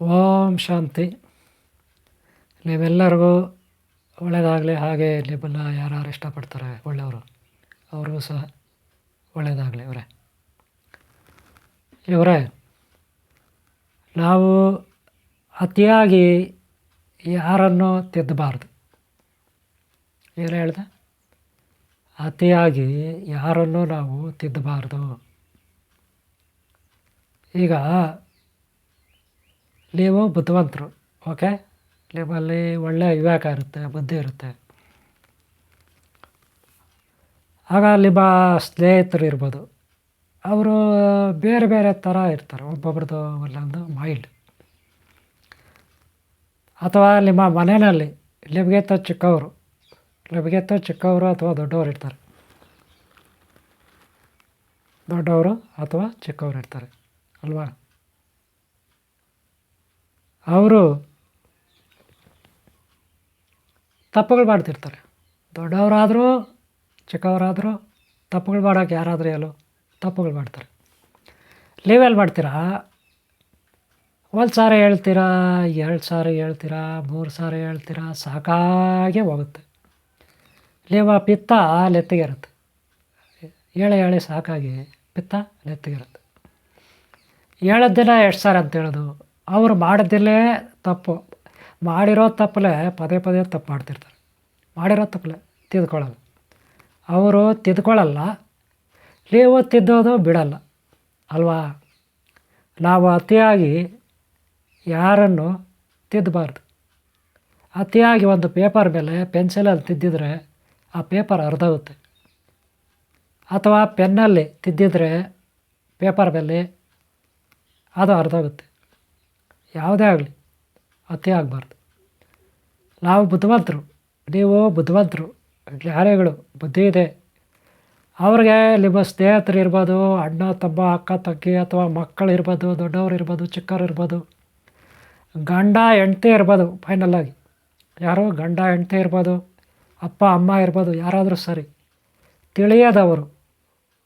ಓಂ ಶಾಂತಿ. ನೀವೆಲ್ಲರಿಗೂ ಒಳ್ಳೆಯದಾಗಲಿ ಹಾಗೆ ನಿಮ್ಮನ್ನು ಯಾರ್ಯಾರು ಇಷ್ಟಪಡ್ತಾರೆ, ಒಳ್ಳೆಯವರು, ಅವ್ರಿಗೂ ಸಹ ಒಳ್ಳೆಯದಾಗಲಿ ಇವರೇ. ಇವರೇ, ನಾವು ಅತಿಯಾಗಿ ಯಾರನ್ನು ತಿದ್ದಬಾರ್ದು. ಏನು ಹೇಳ್ದೆ? ಅತಿಯಾಗಿ ಯಾರನ್ನು ನಾವು ತಿದ್ದಬಾರ್ದು. ಈಗ ನೀವು ಬುದ್ಧಿವಂತರು ಓಕೆ ನಿಮ್ಮಲ್ಲಿ ಒಳ್ಳೆಯ ವಿವೇಕ ಇರುತ್ತೆ, ಬುದ್ಧಿ ಇರುತ್ತೆ. ಆಗ ನಿಮ್ಮ ಸ್ನೇಹಿತರು ಇರ್ಬೋದು. ಅವರು ಬೇರೆ ಬೇರೆ ಥರ ಇರ್ತಾರೆ, ಒಬ್ಬೊಬ್ರದ್ದು ಒಂದೊಂದು ಮೈಲ್ಡ್ ಅಥವಾ ನಿಮ್ಮ ಮನೆಯಲ್ಲಿ ನಿಮಗಿಂತ ಚಿಕ್ಕವರು ನಿಮಗಿಂತ ಚಿಕ್ಕವರು ಅಥವಾ ದೊಡ್ಡವರು ಇರ್ತಾರೆ. ದೊಡ್ಡವರು ಅಥವಾ ಚಿಕ್ಕವರು ಇರ್ತಾರೆ, ಅಲ್ವಾ? ಅವರು ತಪ್ಪುಗಳು ಮಾಡ್ತಿರ್ತಾರೆ. ದೊಡ್ಡವರಾದರೂ ಚಿಕ್ಕವರಾದರೂ ತಪ್ಪುಗಳು ಮಾಡೋಕೆ ಯಾರಾದರೂ ಎಲ್ಲೋ ತಪ್ಪುಗಳು ಮಾಡ್ತಾರೆ. ನೀವೆಲ್ಲಿ ಮಾಡ್ತೀರಾ? ಒಂದು ಸಾರ ಹೇಳ್ತೀರಾ, ಎರಡು ಸಾರಿ ಹೇಳ್ತೀರಾ, ಮೂರು ಸಾರಿ ಹೇಳ್ತೀರಾ, ಸಾಕಾಗೆ ಹೋಗುತ್ತೆ. ಲೀವ ಪಿತ್ತ ಲೆತ್ತಿಗಿರುತ್ತೆ. ಹೇಳಿ ಹೇಳಿ ಸಾಕಾಗಿ ಪಿತ್ತ ಲೆತ್ತಿಗಿರುತ್ತೆ. ಹೇಳೋದಿನ ಎಷ್ಟು ಸಾರಿ ಅಂತ ಹೇಳೋದು ಅವ್ರು ಮಾಡೋದಿಲ್ಲೇ ತಪ್ಪು. ಮಾಡಿರೋ ತಪ್ಪಲೆ ಪದೇ ಪದೇ ತಪ್ಪು ಮಾಡ್ತಿರ್ತಾರೆ. ಮಾಡಿರೋ ತಪ್ಪಲೆ ತಿದ್ಕೊಳ್ಳಲ್ಲ ಅವರು ತಿದ್ಕೊಳ್ಳಲ್ಲ, ನೀವು ತಿದ್ದೋದು ಬಿಡಲ್ಲ, ಅಲ್ವಾ? ನಾವು ಅತಿಯಾಗಿ ಯಾರನ್ನು ತಿದ್ದಬಾರ್ದು. ಅತಿಯಾಗಿ ಒಂದು ಪೇಪರ್ ಮೇಲೆ ಪೆನ್ಸಿಲಲ್ಲಿ ತಿದ್ದಿದ್ರೆ ಆ ಪೇಪರ್ ಹರಿದೋಗುತ್ತೆ. ಅಥವಾ ಪೆನ್ನಲ್ಲಿ ತಿದ್ದಿದ್ರೆ ಪೇಪರ್ ಮೇಲೆ ಅದು ಹರಿದೋಗುತ್ತೆ. ಯಾವುದೇ ಆಗಲಿ, ಅತಿ ಆಗಬಾರ್ದು. ನಾವು ಬುದ್ಧಿವಂತರು, ನೀವು ಬುದ್ಧಿವಂತರು ಜ್ಞಾನಿಗಳು ಬುದ್ಧಿ ಇದೆ, ಅವ್ರಿಗೆ ನಿಮ್ಮ ಸ್ನೇಹಿತರು ಇರ್ಬೋದು, ಅಣ್ಣ, ತಮ್ಮ, ಅಕ್ಕ, ತಂಗಿ ಅಥವಾ ಮಕ್ಕಳು ಇರ್ಬೋದು, ದೊಡ್ಡವರು ಇರ್ಬೋದು, ಚಿಕ್ಕವ್ರು ಇರ್ಬೋದು, ಗಂಡ, ಹೆಂಡತಿ ಇರ್ಬೋದು ಫೈನಲ್ಲಾಗಿ ಯಾರು ಗಂಡ, ಹೆಂಡತಿ ಇರ್ಬೋದು, ಅಪ್ಪ, ಅಮ್ಮ ಇರ್ಬೋದು, ಯಾರಾದರೂ ಸರಿ, ತಿಳಿಯದವರು,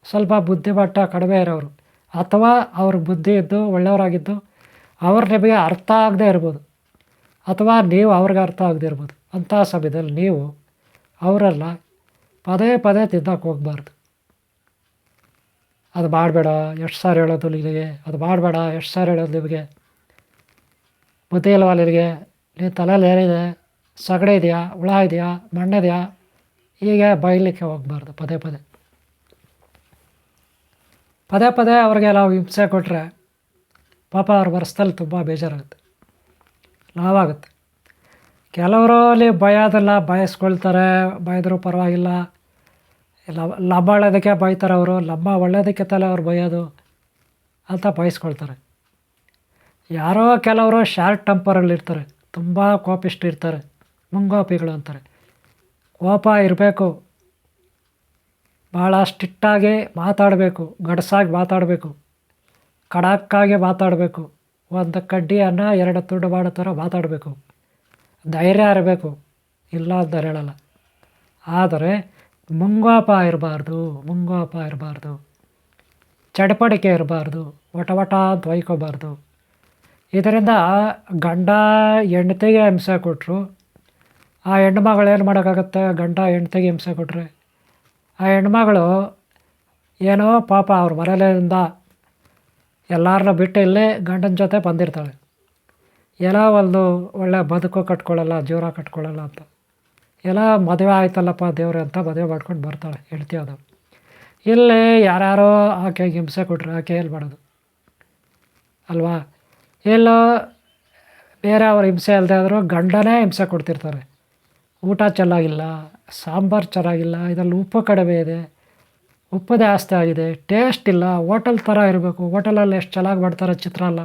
ಸ್ವಲ್ಪ ಬುದ್ಧಿಮಟ್ಟ ಕಡಿಮೆ ಇರೋರು, ಅಥವಾ ಅವ್ರ ಬುದ್ಧಿ ಇದ್ದು ಒಳ್ಳೆಯವರಾಗಿದ್ದು ಅವ್ರು ನಿಮಗೆ ಅರ್ಥ ಆಗದೆ ಇರ್ಬೋದು. ಅಥವಾ ನೀವು ಅವ್ರಿಗೆ ಅರ್ಥ ಆಗದೆ ಇರ್ಬೋದು. ಅಂಥ ಸಮಯದಲ್ಲಿ ನೀವು ಅವರೆಲ್ಲ ಪದೇ ಪದೇ ತಿನ್ನಕ್ಕೆ ಹೋಗ್ಬಾರ್ದು. ಅದು ಮಾಡಬೇಡ, ಎಷ್ಟು ಸಾರಿ ಹೇಳೋದು ನಿನಗೆ, ಅದು ಮಾಡಬೇಡ, ಎಷ್ಟು ಸಾರಿ ಹೇಳೋದು ನಿಮಗೆ. ಬುದ್ಧಿ ಇಲ್ವಾ ನಿನಗೆ ನೀನು ತಲೆಯಲ್ಲಿ ಏನಿದೆ ಸಗಡೆ ಇದೆಯಾ, ಹುಳ ಇದೆಯಾ ಮಣ್ಣಿದೆಯಾ ಹೀಗೆ ಬೈಲಿಕ್ಕೆ ಹೋಗಬಾರ್ದು ಪದೇ ಪದೇ. ಪದೇ ಪದೇ ಅವ್ರಿಗೆ ನಾವು ಹಿಂಸೆ ಕೊಟ್ಟರೆ ಪಾಪ ಅವ್ರ ಮನಸ್ಸಲ್ಲಿ ತುಂಬ ಬೇಜಾರಾಗುತ್ತೆ. ನೋವಾಗುತ್ತೆ. ಕೆಲವರು ಅಲ್ಲಿ ಬಯೋದಲ್ಲ ಬಯಸ್ಕೊಳ್ತಾರೆ ಬೈದರೂ ಪರವಾಗಿಲ್ಲ. ಲಬ ಲಂಬ ಬೈತಾರೆ ಅವರು, ಲಂಬ ಒಳ್ಳೆಯದಕ್ಕೆ ತಲೆ ಅವ್ರು ಬೈಯೋದು, ಅಂತ ಬಯಸ್ಕೊಳ್ತಾರೆ. ಯಾರೋ ಕೆಲವರು ಶಾರ್ಟ್ ಟೆಂಪರಲ್ಲಿ ಇರ್ತಾರೆ, ತುಂಬ ಕೋಪಿಷ್ಟು ಇರ್ತಾರೆ, ಮುಂಗೋಪಿಗಳು ಅಂತಾರೆ. ಕೋಪ ಇರಬೇಕು. ಭಾಳ ಸ್ಟಿಟ್ಟಾಗಿ ಮಾತಾಡಬೇಕು, ಗಡಸಾಗಿ ಮಾತಾಡಬೇಕು. ಖಡಕ್ಕಾಗಿ ಮಾತಾಡಬೇಕು. ಒಂದು ಕಡ್ಡಿಯನ್ನು ಎರಡು ತುಂಡು ಮಾಡೋ ಥರ ಮಾತಾಡಬೇಕು. ಧೈರ್ಯ ಇರಬೇಕು. ಇಲ್ಲ ಅಂತ ಹೇಳಲ್ಲ. ಆದರೆ ಮುಂಗೋಪ ಇರಬಾರ್ದು ಮುಂಗೋಪ ಇರಬಾರ್ದು. ಚಡಪಡಿಕೆ ಇರಬಾರ್ದು. ವಟ ವಟ ಅಂತ ಒಯ್ಕೋಬಾರ್ದು. ಇದರಿಂದ ಗಂಡ ಹೆಂಡ್ತಿಗೆ ಹಿಂಸೆ ಕೊಟ್ಟರು ಆ ಹೆಣ್ಮಗಳು ಏನು ಮಾಡೋಕ್ಕಾಗತ್ತೆ? ಗಂಡ ಹೆಂಡ್ತಿಗೆ ಹಿಂಸೆ ಕೊಟ್ಟರೆ ಆ ಹೆಣ್ಮಗಳು ಏನೋ ಪಾಪ ಅವ್ರ ಮನೆಯಿಂದ ಎಲ್ಲರನ್ನ ಬಿಟ್ಟು ಇಲ್ಲೇ ಗಂಡನ ಜೊತೆ ಬಂದಿರ್ತಾಳೆ. ಎಲ್ಲ ಒಂದು ಒಳ್ಳೆ ಬದುಕು ಕಟ್ಕೊಳ್ಳಲ್ಲ, ಜೀವನ ಕಟ್ಕೊಳ್ಳಲ್ಲ ಅಂತ. ಎಲ್ಲ ಮದುವೆ ಆಯ್ತಲ್ಲಪ್ಪ ದೇವ್ರೆ ಅಂತ ಮದುವೆ ಮಾಡ್ಕೊಂಡು ಬರ್ತಾಳೆ ಹೆಂಡ್ತಿ ಅದು. ಇಲ್ಲಿ ಯಾರ್ಯಾರೋ ಆಕೆ ಹಿಂಸೆ ಕೊಟ್ರೆ, ಆಕೆ ಎಲ್ಲಿ ಮಾಡೋದು ಅಲ್ವಾ? ಎಲ್ಲೋ ಬೇರೆ ಅವ್ರ ಹಿಂಸೆ ಅಲ್ಲದೆ ಆದರೂ ಗಂಡನೇ ಹಿಂಸೆ ಕೊಡ್ತಿರ್ತಾರೆ. ಊಟ ಚೆನ್ನಾಗಿಲ್ಲ, ಸಾಂಬಾರು ಚೆನ್ನಾಗಿಲ್ಲ, ಇದರಲ್ಲಿ ಉಪ್ಪು ಕಡಿಮೆ ಇದೆ. ಉಪ್ಪು ಆಸ್ತಿ ಆಗಿದೆ. ಟೇಸ್ಟ್ ಇಲ್ಲ. ಹೋಟೆಲ್ ಥರ ಇರಬೇಕು. ಹೋಟೆಲಲ್ಲಿ ಎಷ್ಟು ಚೆನ್ನಾಗಿ ಮಾಡ್ತಾರೆ ಚಿತ್ರಾನ್ನ.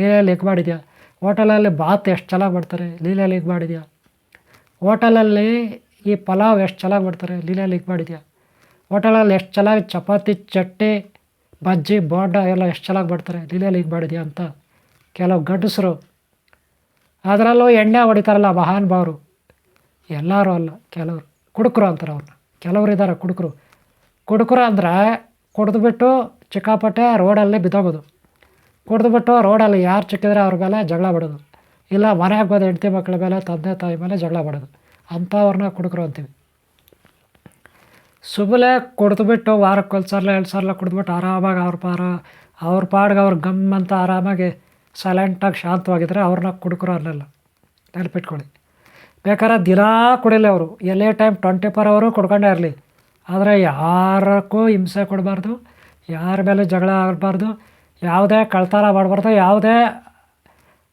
ಲೀಲೆಯಲ್ಲಿ ಹೇಗೆ ಮಾಡಿದ್ಯಾ? ಹೋಟೆಲಲ್ಲಿ ಬಾತ್ ಎಷ್ಟು ಚೆನ್ನಾಗಿ ಮಾಡ್ತಾರೆ? ಲೀಲೆಯಲ್ಲಿ ಹೇಗೆ ಮಾಡಿದ್ಯಾ? ಹೋಟೆಲಲ್ಲಿ ಈ ಪಲಾವ್ ಎಷ್ಟು ಚೆನ್ನಾಗಿ ಮಾಡ್ತಾರೆ? ಲೀಲೆಯಲ್ಲಿ ಹೇಗೆ ಮಾಡಿದ್ಯಾ? ಹೋಟೆಲಲ್ಲಿ ಎಷ್ಟು ಚೆನ್ನಾಗಿ ಚಪಾತಿ, ಚಟ್ನಿ, ಬಜ್ಜಿ, ಬೋಂಡ ಎಲ್ಲ ಎಷ್ಟು ಚೆನ್ನಾಗಿ ಮಾಡ್ತಾರೆ? ಲೀಲೆಯಲ್ಲಿ ಹೇಗೆ ಮಾಡಿದ್ಯಾ ಅಂತ ಕೆಲವು ಗಂಡಸರು. ಅದರಲ್ಲೂ ಎಣ್ಣೆ ಹೊಡಿತಾರಲ್ಲ ಮಹಾನ್ ಭಾವರು ಎಲ್ಲರೂ ಅಲ್ಲ. ಕೆಲವರು ಕುಡುಕರು ಅಂತಾರೆ ಅವ್ರನ್ನ. ಕೆಲವರು ಇದ್ದಾರೆ ಕುಡುಕರು. ಕುಡುಕರು ಅಂದರೆ ಕುಡಿದ್ಬಿಟ್ಟು ಚಿಕ್ಕಾಪಟ್ಟೆ ರೋಡಲ್ಲಿ ಬಿದ್ದೋಗೋದು. ಕುಡಿದ್ಬಿಟ್ಟು ರೋಡಲ್ಲಿ ಯಾರು ಚಿಕ್ಕಿದ್ರೆ ಅವ್ರ ಮೇಲೆ ಜಗಳ ಬಿಡೋದು. ಇಲ್ಲ ಮನೆ ಬಂದು ಹೆಂಡತಿ ಮಕ್ಕಳ ಮೇಲೆ, ತಂದೆ ತಾಯಿ ಮೇಲೆ ಜಗಳ ಬಿಡೋದು. ಅಂಥವ್ರನ್ನ ಕುಡುಕರು ಅಂತೀವಿ. ಸುಬಲೆ ಕುಡಿದ್ಬಿಟ್ಟು ವಾರಕ್ಕೆ ಒಂದು ಸಲ ಎರಡು ಸಲ ಕುಡಿದ್ಬಿಟ್ಟು ಆರಾಮಾಗಿ ಅವ್ರ ಪಾರ, ಅವ್ರ ಪಾಡ್ಗೆ ಅವ್ರ ಗಮ್ ಅಂತ ಆರಾಮಾಗಿ ಸೈಲೆಂಟಾಗಿ ಶಾಂತವಾಗಿದ್ದರೆ ಅವ್ರನ್ನ ಕುಡುಕರು ಅನ್ನಲ್ಲ. ನೆನಪಿಟ್ಕೊಳ್ಳಿ. ಬೇಕಾದ್ರೆ ದಿನಾ ಕುಡಿಲಿ ಅವರು. ಎಲ್ಲೇ ಟೈಮ್ ಟ್ವೆಂಟಿ ಫೋರ್ ಅವರು ಕುಡ್ಕೊಂಡೇ ಇರಲಿ. ಆದರೆ ಯಾರಕ್ಕೂ ಹಿಂಸೆ ಕೊಡಬಾರ್ದು, ಯಾರ ಮೇಲೆ ಜಗಳ ಆಗಬಾರ್ದು, ಯಾವುದೇ ಕಳ್ತನ ಮಾಡಬಾರ್ದು, ಯಾವುದೇ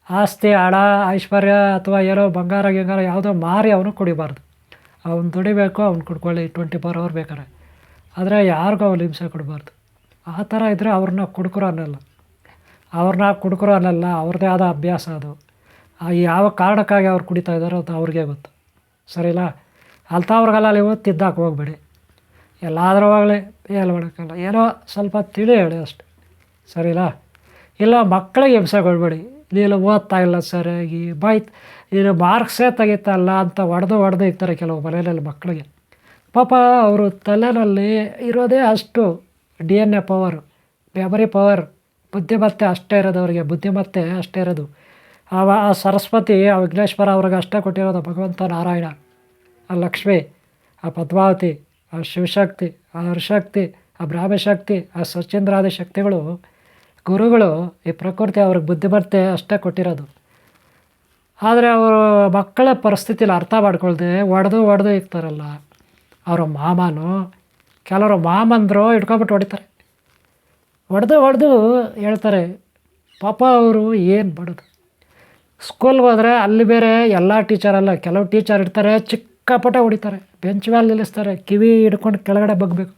ಆಸ್ತಿ, ಹಣ, ಐಶ್ವರ್ಯ ಅಥವಾ ಏನೋ ಬಂಗಾರ, ಗಿಂಗಾರ ಯಾವುದೋ ಮಾರಿ ಅವನು ಕುಡಿಬಾರ್ದು. ಅವ್ನು ದುಡಿಬೇಕು, ಅವ್ನು ಕುಡ್ಕೊಳ್ಳಿ ಟ್ವೆಂಟಿ ಫೋರ್ ಅವರ್ ಬೇಕಾರೆ ಆದರೆ ಯಾರಿಗೂ ಅವ್ನು ಹಿಂಸೆ ಕೊಡಬಾರ್ದು. ಆ ಥರ ಇದ್ದರೆ ಅವ್ರನ್ನ ಕುಡ್ಕರು ಅನ್ನಲ್ಲ. ಅವ್ರನ್ನ ಕುಡ್ಕರು ಅನ್ನಲ್ಲ, ಅವ್ರದ್ದೇ ಆದ ಅಭ್ಯಾಸ ಅದು. ಯಾವ ಕಾರಣಕ್ಕಾಗಿ ಅವ್ರು ಕುಡಿತಾ ಇದ್ದಾರೋ ಅದು ಅವ್ರಿಗೆ ಗೊತ್ತು. ಸರಿಲ್ಲ ಅಂಥವ್ರಿಗೆಲ್ಲ ನೀವು ತಿದ್ದಾಕೆ ಹೋಗ್ಬೇಡಿ. ಎಲ್ಲಾದರೂ ಆಗಲಿ ಏನು ಮಾಡೋಕ್ಕಲ್ಲ ಏನೋ ಸ್ವಲ್ಪ ತಿಳಿ ಹೇಳಿ ಅಷ್ಟೆ. ಸರಿಲ್ಲ ಇಲ್ಲ ಮಕ್ಕಳಿಗೆ ಹಿಂಸೆ ಕೊಡಬೇಡಿ. ನೀನು ಓದ್ತಾ ಇಲ್ಲ ಸರಿಯಾಗಿ. ಬಾಯ್ತು, ನೀನು ಮಾರ್ಕ್ಸೇ ತೆಗಿತಲ್ಲ ಅಂತ ಹೊಡೆದು ಹೊಡೆದು ಇರ್ತಾರೆ ಕೆಲವು ಮನೆಯಲ್ಲಿ ಮಕ್ಕಳಿಗೆ ಪಾಪ ಅವರು ತಲೆಯಲ್ಲಿ ಇರೋದೇ ಅಷ್ಟು D N A power, memory power, ಬುದ್ಧಿಮತ್ತೆ ಅಷ್ಟೇ ಇರೋದು ಅವರಿಗೆ. ಬುದ್ಧಿಮತ್ತೆ ಅಷ್ಟೇ ಇರೋದು. ಆವ ಆ ಸರಸ್ವತಿ, ಆ ವಿಘ್ನೇಶ್ವರ ಅವ್ರಿಗೆ ಅಷ್ಟೇ ಕೊಟ್ಟಿರೋದು ಭಗವಂತ ನಾರಾಯಣ, ಆ ಲಕ್ಷ್ಮಿ, ಆ ಪದ್ಮಾವತಿ. ಆ ಶಿವಶಕ್ತಿ, ಆ ಹರಶಕ್ತಿ ಆ ಬ್ರಾಹ್ಮಶಕ್ತಿ, ಆ ಸ್ವಚ್ಛಂದ್ರಾದಿ ಶಕ್ತಿಗಳು, ಗುರುಗಳು ಈ ಪ್ರಕೃತಿ ಅವ್ರಿಗೆ ಬುದ್ಧಿಮತ್ತೆ ಅಷ್ಟೇ ಕೊಟ್ಟಿರೋದು. ಆದರೆ ಅವರು ಮಕ್ಕಳ ಪರಿಸ್ಥಿತಿಲಿ ಅರ್ಥ ಮಾಡ್ಕೊಳ್ದೆ ಒಡೆದು ಒಡೆದು ಇಕ್ತಾರಲ್ಲ ಅವರ ಮಾಮನು, ಕೆಲವರು ಮಾಮಂದರು ಇಟ್ಕೊಂಬಿಟ್ಟು ಹೊಡಿತಾರೆ. ಹೊಡೆದು ಹೊಡೆದು ಹೇಳ್ತಾರೆ, ಪಾಪ ಅವರು ಏನು ಬಡದು ಸ್ಕೂಲ್ಗೆ ಹೋದರೆ ಅಲ್ಲಿ ಬೇರೆ ಎಲ್ಲ ಟೀಚರಲ್ಲ ಕೆಲವು ಟೀಚರ್ ಇರ್ತಾರೆ ಚಿಕ್ಕಪಟ ಹೊಡಿತಾರೆ. ಬೆಂಚ್ ಮೇಲೆ ನಿಲ್ಲಿಸ್ತಾರೆ. ಕಿವಿ ಹಿಡ್ಕೊಂಡು ಕೆಳಗಡೆ ಬಗ್ಬೇಕು.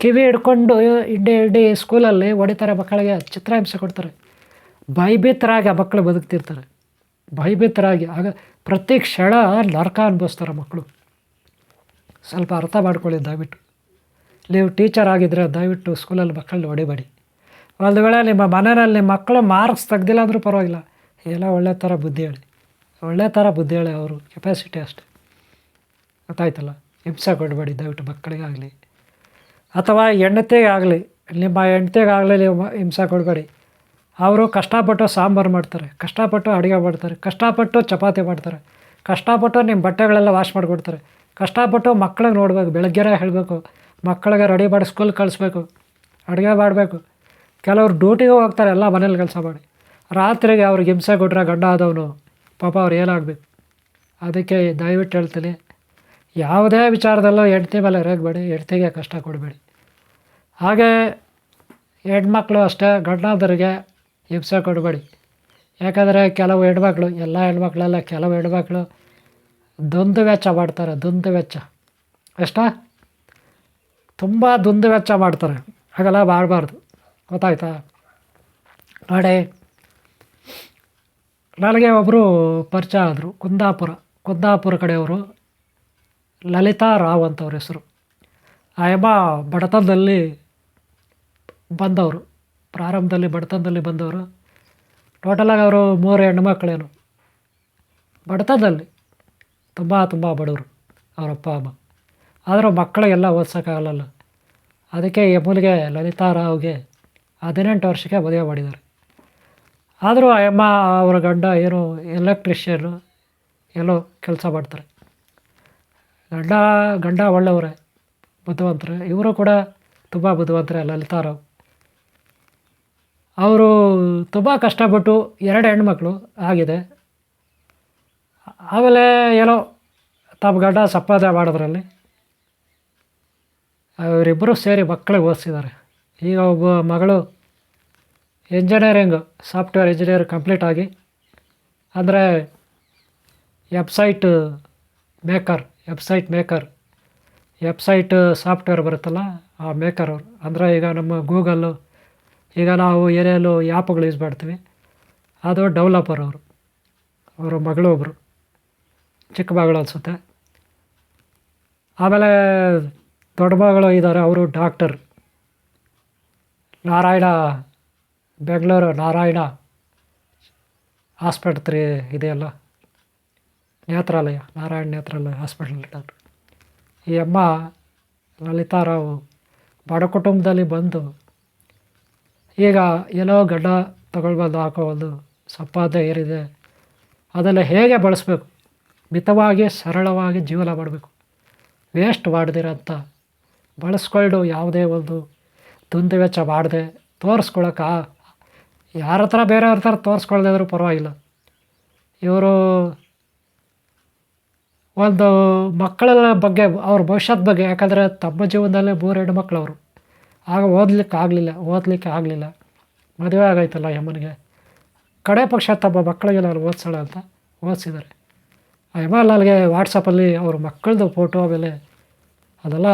ಕಿವಿ ಹಿಡ್ಕೊಂಡು ಇಡ್ಡಿ ಇಡ್ಡಿ ಸ್ಕೂಲಲ್ಲಿ ಹೊಡಿತಾರೆ ಮಕ್ಕಳಿಗೆ ಚಿತ್ರಹಿಂಸೆ ಕೊಡ್ತಾರೆ. ಭಯಭೀತರಾಗಿ ಆ ಮಕ್ಕಳು ಬದುಕ್ತಿರ್ತಾರೆ. ಭಯಭೀತರಾಗಿ. ಆಗ ಪ್ರತಿ ಕ್ಷಣ ನರಕ ಅನುಭವಿಸ್ತಾರೆ ಮಕ್ಕಳು. ಸ್ವಲ್ಪ ಅರ್ಥ ಮಾಡ್ಕೊಳ್ಳಿ ದಯವಿಟ್ಟು. ನೀವು ಟೀಚರ್ ಆಗಿದ್ದರೆ ದಯವಿಟ್ಟು ಸ್ಕೂಲಲ್ಲಿ ಮಕ್ಕಳನ್ನ ಹೊಡಿಬೇಡಿ. ಒಂದು ವೇಳೆ ನಿಮ್ಮ ಮನೆಯಲ್ಲಿ ನಿಮ್ಮ ಮಕ್ಕಳು ಮಾರ್ಕ್ಸ್ ತೆಗ್ದಿಲ್ಲ ಅಂದರೂ ಪರವಾಗಿಲ್ಲ. ಎಲ್ಲ ಒಳ್ಳೆ ಥರ ಬುದ್ಧಿ ಹೇಳಿ ಒಳ್ಳೆ ಥರ ಬುದ್ಧಿ ಹೇಳಿ ಅವರು. ಕೆಪಾಸಿಟಿ ಅಷ್ಟೆ. ಗೊತ್ತಾಯ್ತಲ್ಲ ಹಿಂಸೆ ಕೊಡಬೇಡಿ, ದಯವಿಟ್ಟು ಮಕ್ಕಳಿಗಾಗಲಿ. ಅಥವಾ ಹೆಂಡತಿಗಾಗಲಿ, ನಿಮ್ಮ ಹೆಂಡತಿಗಾಗಲಿ ನೀವು ಹಿಂಸೆ ಕೊಡಬೇಡಿ. ಅವರು ಕಷ್ಟಪಟ್ಟು ಸಾಂಬಾರು ಮಾಡ್ತಾರೆ, ಕಷ್ಟಪಟ್ಟು ಅಡುಗೆ ಮಾಡ್ತಾರೆ, ಕಷ್ಟಪಟ್ಟು ಚಪಾತಿ ಮಾಡ್ತಾರೆ, ಕಷ್ಟಪಟ್ಟು ನಿಮ್ಮ ಬಟ್ಟೆಗಳೆಲ್ಲ ವಾಶ್ ಮಾಡಿಕೊಡ್ತಾರೆ, ಕಷ್ಟಪಟ್ಟು ಮಕ್ಕಳಿಗೆ ನೋಡಬೇಕು, ಬೆಳಗ್ಗೆನೇ ಹೇಳಬೇಕು ಮಕ್ಕಳಿಗೆ ರೆಡಿ ಮಾಡಿ ಸ್ಕೂಲ್ ಕಳಿಸ್ಬೇಕು, ಅಡುಗೆ ಮಾಡಬೇಕು. ಕೆಲವರು ಡ್ಯೂಟಿಗೂ ಹೋಗ್ತಾರೆ, ಎಲ್ಲ ಮನೇಲಿ ಕೆಲಸ ಮಾಡಿ. ರಾತ್ರಿಗೆ ಅವ್ರಿಗೆ ಹಿಂಸೆ ಕೊಟ್ಟರೆ ಗಂಡ ಆದವನು, ಪಾಪ ಅವ್ರು ಏನಾಗಬೇಕು? ಅದಕ್ಕೆ ದಯವಿಟ್ಟು ಹೇಳ್ತೀನಿ ಯಾವುದೇ ವಿಚಾರದಲ್ಲೂ ಹೆಂಡ್ತಿ ಮೇಲೆ ರೇಗಬೇಡಿ ಹೆಂಡ್ತಿಗೆ ಕಷ್ಟ ಕೊಡಬೇಡಿ. ಹಾಗೆ ಹೆಣ್ಮಕ್ಳು ಅಷ್ಟೇ ಗಂಡಾದರಿಗೆ ಹಿಂಸೆ ಕೊಡಬೇಡಿ. ಯಾಕಂದರೆ ಕೆಲವು ಹೆಣ್ಮಕ್ಳು, ಎಲ್ಲ ಹೆಣ್ಮಕ್ಳೆಲ್ಲ, ಕೆಲವು ಹೆಣ್ಮಕ್ಳು ದುಂದು ವೆಚ್ಚ ಮಾಡ್ತಾರೆ, ದುಂದು ವೆಚ್ಚ. ಎಷ್ಟ? ತುಂಬ ದುಂದು ವೆಚ್ಚ ಮಾಡ್ತಾರೆ. ಹಾಗೆಲ್ಲ ಮಾಡಬಾರ್ದು. ಗೊತ್ತಾಯ್ತಾ? ನೋಡಿ, ನನಗೆ ಒಬ್ಬರು ಪರಿಚಯ ಆದರು, ಕುಂದಾಪುರ ಕುಂದಾಪುರ ಕಡೆಯವರು. ಲಲಿತಾ ರಾವ್ ಅಂತವ್ರ ಹೆಸರು. ಆಯಮ್ಮ ಯಮ್ಮ ಬಡತನದಲ್ಲಿ ಬಂದವರು. ಪ್ರಾರಂಭದಲ್ಲಿ ಬಡತನದಲ್ಲಿ ಬಂದವರು. ಟೋಟಲಾಗಿ ಅವರು ಮೂರು ಹೆಣ್ಣು ಮಕ್ಕಳೇನು. ಬಡತನದಲ್ಲಿ ತುಂಬ ತುಂಬ ಬಡವರು ಅವರಪ್ಪ ಅಮ್ಮ. ಆದರೂ ಮಕ್ಕಳಿಗೆಲ್ಲ ಓದ್ಸೋಕ್ಕಾಗಲ್ಲ. ಅದಕ್ಕೆ ಯಮುಲ್ಗೆ ಲಲಿತಾ ರಾವ್ಗೆ ಹದಿನೆಂಟು ವರ್ಷಕ್ಕೆ ಮದುವೆ ಮಾಡಿದ್ದಾರೆ. ಆದರೂ ಅಮ್ಮ ಅವರ ಗಂಡ ಏನು ಎಲೆಕ್ಟ್ರಿಷಿಯನು ಎಲ್ಲೋ ಕೆಲಸ ಮಾಡ್ತಾರೆ. ಗಂಡ ಗಂಡ ಒಳ್ಳೆಯವರೇ ಬುದ್ಧಿವಂತರು. ಇವರು ಕೂಡ ತುಂಬ ಬುದ್ಧಿವಂತರೇ ಲಲಿತಾರಾವ್. ಅವರು ತುಂಬ ಕಷ್ಟಪಟ್ಟು ಎರಡು ಹೆಣ್ಮಕ್ಳು ಆಗಿದೆ. ಆಮೇಲೆ ಏನೋ ತಮ್ಮ ಗಂಡ ಸಂಪಾದನೆ ಮಾಡೋದ್ರಲ್ಲಿ. ಅವರಿಬ್ಬರು ಸೇರಿ ಮಕ್ಕಳಿಗೆ ಓದಿಸಿದ್ದಾರೆ. ಈಗ ಒಬ್ಬ ಮಗಳು ಇಂಜಿನಿಯರಿಂಗ್ ಸಾಫ್ಟ್ವೇರ್ ಇಂಜಿನಿಯರ್ ಕಂಪ್ಲೀಟ್ ಆಗಿ, ಅಂದರೆ website maker website maker, website software ಬರುತ್ತಲ್ಲ, ಆ ಮೇಕರ್ ಅವರು. ಅಂದರೆ ಈಗ ನಮ್ಮ ಗೂಗಲ್ಲು, ಈಗ ನಾವು ಏನೇನು ಆ್ಯಪ್ಗಳು ಯೂಸ್ ಮಾಡ್ತೀವಿ, ಅದು ಡೆವಲಪರ್ ಅವರು. ಅವರ ಮಗಳು ಒಬ್ಬರು ಚಿಕ್ಕ ಮಗಳು ಅನಿಸುತ್ತೆ. ಆಮೇಲೆ ದೊಡ್ಡ ಮಗಳು ಇದ್ದಾರೆ, ಅವರು ಡಾಕ್ಟರ್. ನಾರಾಯಣ, ಬೆಂಗಳೂರು ನಾರಾಯಣ ಆಸ್ಪತ್ರೆ ಇದೆಯಲ್ಲ. ನೇತ್ರಾಲಯ ನಾರಾಯಣ ನೇತ್ರಾಲಯ ಹಾಸ್ಪಿಟಲ್ ಡಾಕ್ಟ್ರು ಈ ಅಮ್ಮ ಲಲಿತಾರಾವ್ ಬಡ ಕುಟುಂಬದಲ್ಲಿ ಬಂದು ಈಗ ಏನೋ ಗಡ್ಡ ತಗೊಳ್ಬಂದು ಹಾಕೋ ಒಂದು ಏರಿದೆ, ಅದೆಲ್ಲ ಹೇಗೆ ಬಳಸಬೇಕು? ಮಿತವಾಗಿ, ಸರಳವಾಗಿ ಜೀವನ ಮಾಡಬೇಕು. ವೇಸ್ಟ್ ಮಾಡ್ದಿರಂತ ಬಳಸ್ಕೊಂಡು ಯಾವುದೇ ಒಂದು ದುಂದು ವೆಚ್ಚ ಮಾಡದೆ ತೋರಿಸ್ಕೊಳಕ್ಕೆ ಯಾರ ಹತ್ರ ಬೇರೆಯವ್ರ ಹತ್ರ ತೋರಿಸ್ಕೊಳ್ದೇ ಇದ್ರೂ ಪರವಾಗಿಲ್ಲ. ಇವರು ಒಂದು ಮಕ್ಕಳ ಬಗ್ಗೆ, ಅವ್ರ ಭವಿಷ್ಯದ ಬಗ್ಗೆ, ಯಾಕಂದರೆ ತಮ್ಮ ಜೀವನದಲ್ಲೇ ಮೂರು ಹೆಣ್ಣು ಮಕ್ಕಳು ಅವರು. ಆಗ ಓದಲಿಕ್ಕೆ ಆಗಲಿಲ್ಲ ಓದಲಿಕ್ಕೆ ಆಗಲಿಲ್ಲ. ಮದುವೆ ಆಗೈತಲ್ಲ ಯಮನಿಗೆ ಕಡೆ ಪಕ್ಷ ತಮ್ಮ ಮಕ್ಕಳಿಗೆ ನಾನು ಓದಿಸೋಣ ಅಂತ ಓದಿಸಿದ್ದಾರೆ. ಆ ಯಮಲಾಲ್ಗೆ ವಾಟ್ಸಪ್ಪಲ್ಲಿ ಅವ್ರ ಮಕ್ಕಳದು ಫೋಟೋ ಆಮೇಲೆ ಅದೆಲ್ಲ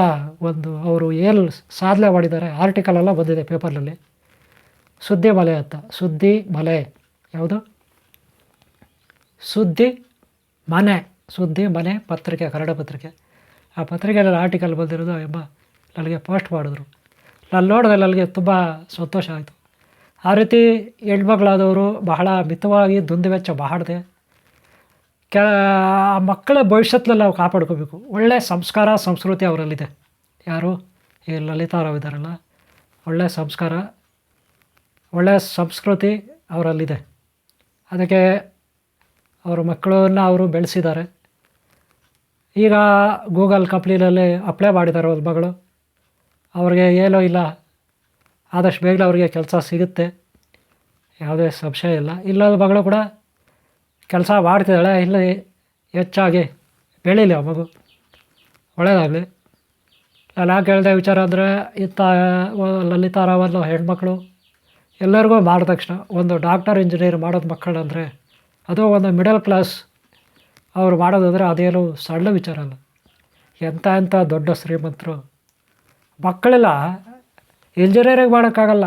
ಒಂದು ಅವರು ಏನು ಸಾಧನೆ ಮಾಡಿದ್ದಾರೆ, ಆರ್ಟಿಕಲ್ ಎಲ್ಲ ಬಂದಿದೆ ಪೇಪರ್ನಲ್ಲಿ. ಸುದ್ದಿ ಮಲೆ ಅಂತ. ಸುದ್ದಿ ಮಲೆ. ಯಾವುದು? ಸುದ್ದಿ ಮನೆ. ಸುದ್ದಿ, ಮನೆ, ಪತ್ರಿಕೆ, ಕನ್ನಡ ಪತ್ರಿಕೆ. ಆ ಪತ್ರಿಕೆಯಲ್ಲಿ ಆರ್ಟಿಕಲ್ ಬಂದಿರೋದು ಎಂಬ ನನಗೆ ಪೋಸ್ಟ್ ಮಾಡಿದ್ರು. ನಾನು ನೋಡಿದೆ ನನಗೆ ತುಂಬ ಸಂತೋಷ ಆಯಿತು. ಆ ರೀತಿ ಹೆಣ್ಮಗಳಾದವರು ಬಹಳ ಮಿತವಾಗಿ ದುಂದು ವೆಚ್ಚ ಮಾಡದೆ ಕೆ ಆ ಮಕ್ಕಳ ಭವಿಷ್ಯತ್ನಲ್ಲಿ ನಾವು ಕಾಪಾಡ್ಕೋಬೇಕು. ಒಳ್ಳೆಯ ಸಂಸ್ಕಾರ, ಸಂಸ್ಕೃತಿ ಅವರಲ್ಲಿದೆ. ಯಾರು? ಈ ಲಲಿತಾರಾವ್ ಇದ್ದಾರಲ್ಲ. ಒಳ್ಳೆಯ ಸಂಸ್ಕಾರ ಒಳ್ಳೆಯ ಸಂಸ್ಕೃತಿ ಅವರಲ್ಲಿದೆ. ಅದಕ್ಕೆ ಅವರ ಮಕ್ಕಳನ್ನು ಅವರು ಬೆಳೆಸಿದ್ದಾರೆ. ಈಗ ಗೂಗಲ್ ಕಂಪ್ನಿನಲ್ಲಿ ಅಪ್ಲೈ ಮಾಡಿದ್ದಾರೆ ಒಂದು ಮಗಳು. ಅವ್ರಿಗೆ ಏನೂ ಇಲ್ಲ. ಆದಷ್ಟು ಬೇಗ ಅವರಿಗೆ ಕೆಲಸ ಸಿಗುತ್ತೆ. ಯಾವುದೇ ಸಂಶಯ ಇಲ್ಲ. ಇಲ್ಲದ ಮಗಳು ಕೂಡ ಕೆಲಸ ಮಾಡ್ತಿದ್ದಾಳೆ. ಇಲ್ಲಿ ಹೆಚ್ಚಾಗಿ ಬೆಳೀಲಿ ಆ ಮಗು. ಒಳ್ಳೆಯದಾಗಲಿ ನಾನು ಯಾಕೆ ಹೇಳಿದೆ ವಿಚಾರ ಅಂದರೆ ಇತ್ತ ಲಲಿತಾರಾವನ್ನ ಹೆಣ್ಮಕ್ಳು ಎಲ್ಲರಿಗೂ ಮಾಡಿದ ತಕ್ಷಣ ಒಂದು ಡಾಕ್ಟರ್ ಇಂಜಿನಿಯರ್ ಮಾಡೋದು ಮಕ್ಕಳು ಅಂದರೆ ಅದು ಒಂದು ಮಿಡಲ್ ಕ್ಲಾಸ್ ಅವ್ರು ಮಾಡೋದಾದರೆ ಅದೇನು ಸಣ್ಣ ವಿಚಾರ ಅಲ್ಲ. ಎಂಥ ಎಂಥ ದೊಡ್ಡ ಶ್ರೀಮಂತರು. ಮಕ್ಕಳೆಲ್ಲ ಇಂಜಿನಿಯರಿಂಗ್ ಮಾಡೋಕ್ಕಾಗಲ್ಲ.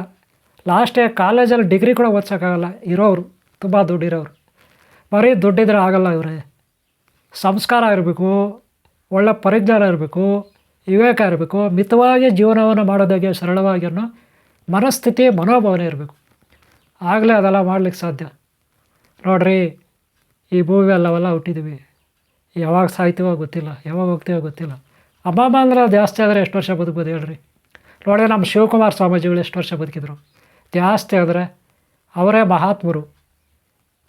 ಲಾಸ್ಟೇ ಕಾಲೇಜಲ್ಲಿ ಡಿಗ್ರಿ ಕೂಡ ಓದ್ಸೋಕ್ಕಾಗಲ್ಲ. ಇರೋರು ತುಂಬ ದುಡ್ಡಿರೋರು ಬರೀ ದುಡ್ಡಿದ್ರೆ ಆಗಲ್ಲ ಇವರೇ. ಸಂಸ್ಕಾರ ಇರಬೇಕು, ಒಳ್ಳೆ ಪರಿಜ್ಞಾನ ಇರಬೇಕು, ವಿವೇಕ ಇರಬೇಕು, ಮಿತವಾಗಿ ಜೀವನವನ್ನು ಮಾಡೋದಾಗೆ ಸರಳವಾಗಿ ಅನ್ನೋ ಮನಸ್ಥಿತಿ, ಮನೋಭಾವನೆ ಇರಬೇಕು. ಆಗಲೇ ಅದೆಲ್ಲ ಮಾಡ್ಲಿಕ್ಕೆ ಸಾಧ್ಯ. ನೋಡ್ರಿ ಈ ಭೂಮಿ ಅಲ್ಲವೆಲ್ಲ ಹುಟ್ಟಿದ್ದೀವಿ ಯಾವಾಗ ಸಾಯ್ತೀವೋ ಗೊತ್ತಿಲ್ಲ, ಯಾವಾಗ ಹೋಗ್ತೀವೋ ಗೊತ್ತಿಲ್ಲ. ಅಮ್ಮಮ್ಮ ಅಂದ್ರೆ ಜಾಸ್ತಿ ಆದರೆ ಎಷ್ಟು ವರ್ಷ ಬದುಕ್ಬೋದು ಹೇಳ್ರಿ. ನೋಡಿ ನಮ್ಮ ಶಿವಕುಮಾರ್ ಸ್ವಾಮೀಜಿಗಳು ಎಷ್ಟು ವರ್ಷ ಬದುಕಿದ್ರು. ಜಾಸ್ತಿ ಆದರೆ ಅವರೇ ಮಹಾತ್ಮರು.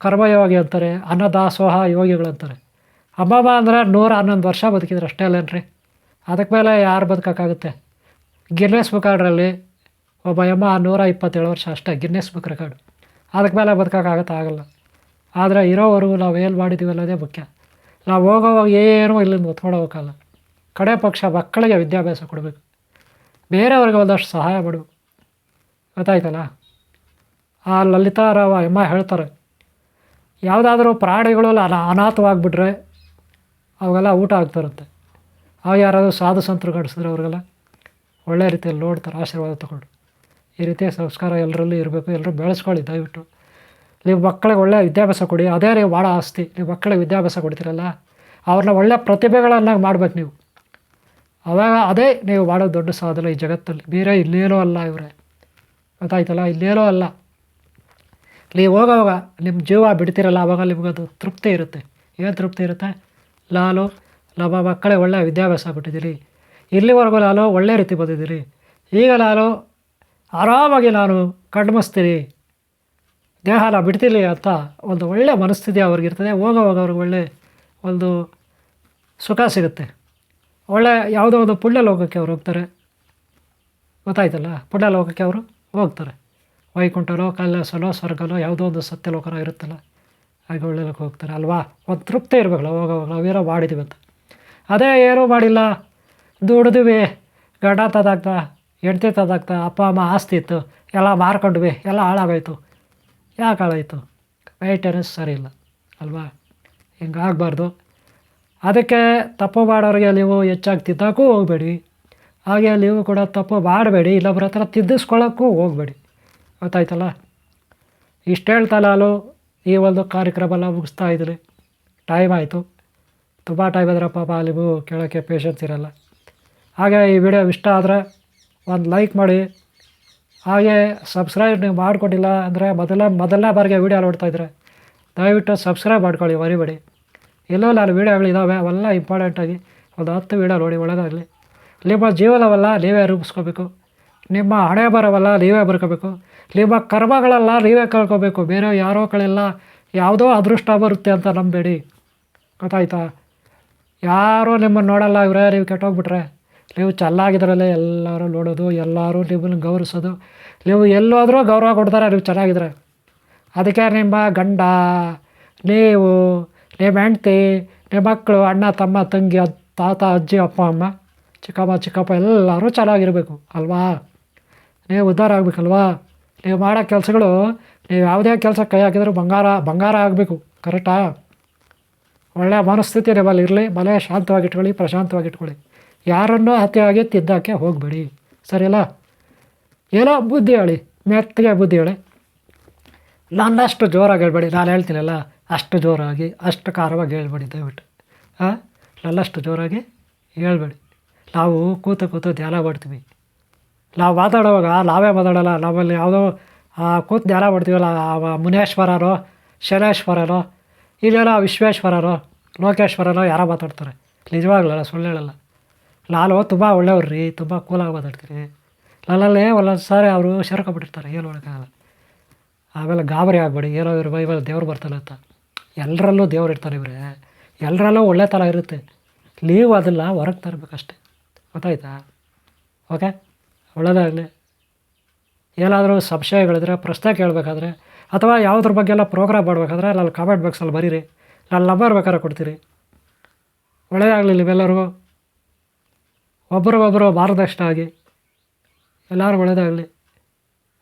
ಕರ್ಮಯೋಗಿ ಅಂತಾರೆ, ಅನ್ನದಾಸೋಹ ಯೋಗಿಗಳು ಅಂತಾರೆ. ಅಮ್ಮಮ್ಮ ಅಂದರೆ ನೂರ ಹನ್ನೊಂದು ವರ್ಷ ಬದುಕಿದ್ರು ಅಷ್ಟೇ ಅಲ್ಲೇನ್ರಿ. ಅದಕ್ಕೆ ಮೇಲೆ ಯಾರು ಬದುಕೋಕ್ಕಾಗುತ್ತೆ? ಗಿನ್ನೆಸ್ ಬುಕ್ ಆರ್ಡ್ರಲ್ಲಿ ಒಬ್ಬ ಯಮ್ಮ ನೂರ ಇಪ್ಪತ್ತೇಳು ವರ್ಷ ಅಷ್ಟೇ ಗಿನ್ನೆಸ್ ಬುಕ್ ರೆಕಾರ್ಡ್. ಅದಕ್ಕೆ ಮೇಲೆ ಬದುಕೋಕ್ಕಾಗತ್ತೆ ಆಗಲ್ಲ. ಆದರೆ ಇರೋವರೆಗೂ ನಾವು ಏನು ಮಾಡಿದ್ದೀವಿ ಅನ್ನೋದೇ ಮುಖ್ಯ. ನಾವು ಹೋಗೋವಾಗ ಏನೂ ಇಲ್ಲಿಂದ ಒತ್ಕೊಂಡೋಗೋಕ್ಕಲ್ಲ ಕಡೆ ಪಕ್ಷ ಮಕ್ಕಳಿಗೆ ವಿದ್ಯಾಭ್ಯಾಸ ಕೊಡಬೇಕು. ಬೇರೆಯವ್ರಿಗೆ ಒಂದಷ್ಟು ಸಹಾಯ ಮಾಡಬೇಕು ಗೊತ್ತಾಯ್ತಲ್ಲ? ಆ ಲಲಿತಾ ರಾವ ಎಮ್ಮ ಹೇಳ್ತಾರೆ, ಯಾವುದಾದ್ರೂ ಪ್ರಾಣಿಗಳು ಅನ ಅನಾಥವಾಗಿಬಿಟ್ರೆ ಅವಾಗೆಲ್ಲ ಊಟ ಆಗ್ತಿರುತ್ತೆ. ಅವು ಯಾರಾದರೂ ಸಾಧು ಸಂತರು ಗಡಿಸಿದ್ರೆ ಅವ್ರಿಗೆಲ್ಲ ಒಳ್ಳೆ ರೀತಿಯಲ್ಲಿ ನೋಡ್ತಾರೆ, ಆಶೀರ್ವಾದ ತಗೊಂಡು. ಈ ರೀತಿಯ ಸಂಸ್ಕಾರ ಎಲ್ಲರಲ್ಲೂ ಇರಬೇಕು ಎಲ್ಲರೂ ಬೆಳೆಸ್ಕೊಳ್ಳಿ, ದಯವಿಟ್ಟು. ನೀವು ಮಕ್ಕಳಿಗೆ ಒಳ್ಳೆಯ ವಿದ್ಯಾಭ್ಯಾಸ ಕೊಡಿ. ಅದೇ ನೀವು ಭಾಳ ಆಸ್ತಿ. ನೀವು ಮಕ್ಕಳಿಗೆ ವಿದ್ಯಾಭ್ಯಾಸ ಕೊಡ್ತೀರಲ್ಲ? ಅವ್ರನ್ನ ಒಳ್ಳೆಯ ಪ್ರತಿಭೆಗಳನ್ನಾಗಿ ಮಾಡ್ಬೇಕು ನೀವು. ಅವಾಗ ಅದೇ ನೀವು ಮಾಡೋ ದೊಡ್ಡ ಸಾಧನೆ ಈ ಜಗತ್ತಲ್ಲಿ. ಬೇರೆ ಇಲ್ಲೇನೋ ಅಲ್ಲ ಇವರೇ. ಗೊತ್ತಾಯ್ತಲ್ಲ? ಇಲ್ಲೇನೋ ಅಲ್ಲ. ನೀವು ಹೋಗೋವಾಗ ನಿಮ್ಮ ಜೀವ ಬಿಡ್ತಿರಲ್ಲ ಆವಾಗ ನಿಮಗದು ತೃಪ್ತಿ ಇರುತ್ತೆ. ಏನು ತೃಪ್ತಿ ಇರುತ್ತೆ? ನಾನು ನಮ್ಮ ಮಕ್ಕಳಿಗೆ ಒಳ್ಳೆಯ ವಿದ್ಯಾಭ್ಯಾಸ ಕೊಟ್ಟಿದ್ದೀರಿ. ಇಲ್ಲಿವರೆಗೂ ನಾನು ಒಳ್ಳೆ ರೀತಿ ಬಂದಿದ್ದೀರಿ. ಈಗ ನಾನು ಆರಾಮಾಗಿ ನಾನು ಕಣ್ಮಸ್ತೀನಿ ದೇಹನ ಬಿಡ್ತಿಲ್ಲ ಅಂತ ಒಂದು ಒಳ್ಳೆಯ ಮನಸ್ಥಿತಿ ಅವ್ರಿಗಿರ್ತದೆ ಹೋಗೋವಾಗ ಅವ್ರಿಗೆ ಒಳ್ಳೆ ಒಂದು ಸುಖ ಸಿಗುತ್ತೆ. ಒಳ್ಳೆ ಯಾವುದೋ ಒಂದು ಪುಣ್ಯ ಲೋಕಕ್ಕೆ ಅವ್ರು ಹೋಗ್ತಾರೆ. ಗೊತ್ತಾಯ್ತಲ್ಲ? ಪುಣ್ಯ ಲೋಕಕ್ಕೆ ಅವರು ಹೋಗ್ತಾರೆ. ವೈಕುಂಠನೋ, ಕೈಲಾಸನೋ, ಸ್ವರ್ಗನೋ ಯಾವುದೋ ಒಂದು ಸತ್ಯಲೋಕನೋ ಇರುತ್ತಲ್ಲ, ಹಾಗೆ ಒಳ್ಳೆ ಲೋಕ ಹೋಗ್ತಾರೆ ಅಲ್ವಾ? ಒಂದು ತೃಪ್ತಿ ಇರಬೇಕಲ್ಲ, ಹೋಗೋವಾಗ ನಾವೇನೋ ಮಾಡಿದ್ವಿ ಅಂತ. ಅದೇ ಏನೂ ಮಾಡಿಲ್ಲ. ದುಡಿದ್ವಿ. ಗಂಡ ತದಾಗ್ತಾ ಹೆಂಡ್ತಿ ತದಾಗ್ತಾ ಅಪ್ಪ, ಅಮ್ಮ ಆಸ್ತಿ ಇತ್ತು. ಎಲ್ಲ ಮಾರ್ಕೊಂಡ್ವಿ. ಎಲ್ಲ ಹಾಳಾಗೋಯ್ತು. ಯಾಕೆ ಹಾಳಾಯಿತು ಮೈಂಟೆನೆನ್ಸ್ ಸರಿ ಇಲ್ಲ, ಅಲ್ವಾ? ಹಿಂಗಾಗಬಾರ್ದು ಅದಕ್ಕೆ ತಪ್ಪು ಮಾಡೋರಿಗೆ ನೀವು ಹೆಚ್ಚಾಗಿ ತಿದ್ದಕ್ಕೂ ಹೋಗಬೇಡಿ. ಹಾಗೆ ನೀವು ಕೂಡ ತಪ್ಪು ಮಾಡಬೇಡಿ ಇಲ್ಲೊಬ್ಬರ ಹತ್ರ ತಿದ್ದಿಸ್ಕೊಳ್ಳೋಕ್ಕೂ ಹೋಗಬೇಡಿ. ಗೊತ್ತಾಯ್ತಲ್ಲ? ಇಷ್ಟು ಹೇಳ್ತಾ ನಾನು ಈ ಒಂದು ಕಾರ್ಯಕ್ರಮ ಮುಗಿಸ್ತಾ ಇದ್ದೀನಿ. ಟೈಮ್ ಆಯಿತು. ತುಂಬ ಟೈಮ್ ಇದ್ರೆ ಪಾಪ ನೀವು ಕೇಳೋಕ್ಕೆ ಪೇಷನ್ಸ್ ಇರಲ್ಲ. ಹಾಗೆ ಈ ವಿಡಿಯೋ ಇಷ್ಟ ಆದರೆ ಒಂದು ಲೈಕ್ ಮಾಡಿ. ಹಾಗೆ ಸಬ್ಸ್ಕ್ರೈಬ್ ನೀವು ಮಾಡಿಕೊಂಡಿಲ್ಲ ಅಂದರೆ ಮೊದಲ, ಮೊದಲನೇ ಬಾರಿಗೆ ವೀಡಿಯೋ ನೋಡ್ತಾಯಿದ್ರೆ ದಯವಿಟ್ಟು ಸಬ್ಸ್ಕ್ರೈಬ್ ಮಾಡ್ಕೊಳ್ಳಿ, ಮರಿಬೇಡಿ. ಎಲ್ಲೋ ನಾನು ವೀಡಿಯೋಗಳಿದ್ದಾವೆ ಅವೆಲ್ಲ ಇಂಪಾರ್ಟೆಂಟಾಗಿ ಒಂದು ಹತ್ತು ವೀಡಿಯೋ ನೋಡಿ ಒಳ್ಳೆಯದಾಗಲಿ ನಿಮ್ಮ ಜೀವನವಲ್ಲ ನೀವೇ ರೂಪಿಸ್ಕೋಬೇಕು. ನಿಮ್ಮ ಹಣೆ ಬರವಲ್ಲ ನೀವೇ ಬರ್ಕೋಬೇಕು ನಿಮ್ಮ ಕರ್ಮಗಳೆಲ್ಲ ನೀವೇ ಕಳ್ಕೊಬೇಕು. ಬೇರೆ ಯಾರೋ ಕಳೆಲ್ಲ ಯಾವುದೋ ಅದೃಷ್ಟ ಬರುತ್ತೆ ಅಂತ ನಂಬೇಡಿ. ಗೊತ್ತಾಯ್ತಾ? ಯಾರೋ ನಿಮ್ಮನ್ನು ನೋಡಲ್ಲ ಇವರೇ, ನೀವು ಕೆಟ್ಟೋಗ್ಬಿಟ್ರೆ. ನೀವು ಚೆನ್ನಾಗಿದ್ರಲ್ಲೇ ಎಲ್ಲರೂ ನೋಡೋದು, ಎಲ್ಲರೂ ನಿಮ್ಮನ್ನು ಗೌರವಿಸೋದು. ನೀವು ಎಲ್ಲೋದರೂ ಗೌರವ ಕೊಡ್ತಾರೆ, ನೀವು ಚೆನ್ನಾಗಿದ್ರೆ. ಅದಕ್ಕೆ ನಿಮ್ಮ ಗಂಡ, ನೀವು, ನಿಮ್ಮ ಹೆಂಡ್ತಿ, ನಿಮ್ಮ ಮಕ್ಕಳು, ಅಣ್ಣ, ತಮ್ಮ, ತಂಗಿ ತಾತ, ಅಜ್ಜಿ, ಅಪ್ಪ, ಅಮ್ಮ, ಚಿಕ್ಕಮ್ಮ, ಚಿಕ್ಕಪ್ಪ ಎಲ್ಲರೂ ಚೆನ್ನಾಗಿರಬೇಕು, ಅಲ್ವಾ? ನೀವು ಉದ್ಧಾರ ಆಗಬೇಕಲ್ವಾ? ನೀವು ಮಾಡೋ ಕೆಲಸಗಳು, ನೀವು ಯಾವುದೇ ಕೆಲಸ ಕೈ ಹಾಕಿದರೂ ಬಂಗಾರ ಬಂಗಾರ ಆಗಬೇಕು, ಕರೆಕ್ಟಾ? ಒಳ್ಳೆಯ ಮನಸ್ಥಿತಿ ನಿಮ್ಮಲ್ಲಿ ಇರಲಿ ಮನೆ ಶಾಂತವಾಗಿಟ್ಕೊಳ್ಳಿ, ಪ್ರಶಾಂತವಾಗಿಟ್ಕೊಳ್ಳಿ. ಯಾರನ್ನೂ ಹತ್ಯೆಯಾಗಿ ತಿದ್ದಕ್ಕೆ ಹೋಗಬೇಡಿ. ಸರಿಯಲ್ಲ? ಏನೋ ಬುದ್ಧಿ ಹೇಳಿ ಮೆತ್ತಗೆ ಬುದ್ಧಿ ಹೇಳಿ. ನನ್ನಷ್ಟು ಜೋರಾಗಿ ಹೇಳ್ಬೇಡಿ, ನಾನು ಹೇಳ್ತೀನಲ್ಲ, ಅಷ್ಟು ಜೋರಾಗಿ, ಅಷ್ಟು ಖಾರವಾಗಿ ಹೇಳ್ಬೇಡಿ ದಯವಿಟ್ಟು. ಹಾಂ ನನ್ನಷ್ಟು ಜೋರಾಗಿ ಹೇಳ್ಬೇಡಿ. ನಾವು ಕೂತು ಕೂತು ಧ್ಯಾನ ಮಾಡ್ತೀವಿ. ನಾವು ಮಾತಾಡುವಾಗ, ನಾವೇ ಮಾತಾಡೋಲ್ಲ, ನಮ್ಮಲ್ಲಿ ಯಾವುದೋ ಕೂತು ಧ್ಯಾನ ಮಾಡ್ತೀವಲ್ಲ ಮುನೇಶ್ವರನೋ, ಶನೇಶ್ವರನೋ ಇಲ್ಲೆಲ್ಲ ವಿಶ್ವೇಶ್ವರನೋ, ಲೋಕೇಶ್ವರನೋ, ಯಾರೋ ಮಾತಾಡ್ತಾರೆ. ನಿಜವಾಗ್ಲಲ್ಲ, ಸುಳ್ಳು ಹೇಳಲ್ಲ. ನಾನು ತುಂಬ ಒಳ್ಳೆಯವ್ರು ರೀ ತುಂಬ ಕೂಲಾಗಿ ಮಾತಾಡ್ತೀನಿ ಲಾಲಲ್ಲೇ ಒಂದೊಂದು ಸಾರಿ ಅವರು ಸೇರ್ಕೊಬಿಟ್ಟಿರ್ತಾರೆ ಏನು ಮಾಡೋಕ್ಕಾಗಲ್ಲ ಆಮೇಲೆ ಗಾಬರಿ ಆಗಬೇಡಿ, ಏನೋ ಇವ್ರ ಬೈಬಲ್ ದೇವ್ರು ಬರ್ತಾನೆ ಅಂತ. ಎಲ್ಲರಲ್ಲೂ ದೇವ್ರು ಇರ್ತಾರೆ ಇವರೇ. ಎಲ್ಲರಲ್ಲೂ ಒಳ್ಳೆ ಥರ ಇರುತ್ತೆ. ನೀವು ಅದನ್ನು ಹೊರಗೆ ತರಬೇಕಷ್ಟೆ. ಗೊತ್ತಾಯ್ತಾ? ಓಕೆ? ಒಳ್ಳೆಯದಾಗಲಿ ಏನಾದರೂ ಸಂಶಯಗಳಿದ್ರೆ, ಪ್ರಶ್ನೆ ಕೇಳಬೇಕಾದ್ರೆ, ಅಥವಾ ಯಾವುದ್ರ ಬಗ್ಗೆ ಎಲ್ಲ ಪ್ರೋಗ್ರಾಮ್ ಮಾಡಬೇಕಾದ್ರೆ, ನಾನು ಕಾಮೆಂಟ್ ಬಾಕ್ಸಲ್ಲಿ ಬರೀರಿ. ನಾನು ನಂಬರ್ ಬೇಕಾದ್ರೆ ಕೊಡ್ತೀರಿ. ಒಳ್ಳೆಯದಾಗಲಿ ನೀವೆಲ್ಲರಿಗೂ ಒಬ್ಬರಿಗೊಬ್ಬರು ಬಾರದಷ್ಟ ಆಗಿ ಎಲ್ಲರೂ ಒಳ್ಳೆಯದಾಗಲಿ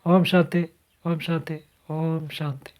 ಓಂ ಶಾಂತಿ ಓಂ ಶಾಂತಿ ಓಂ ಶಾಂತಿ.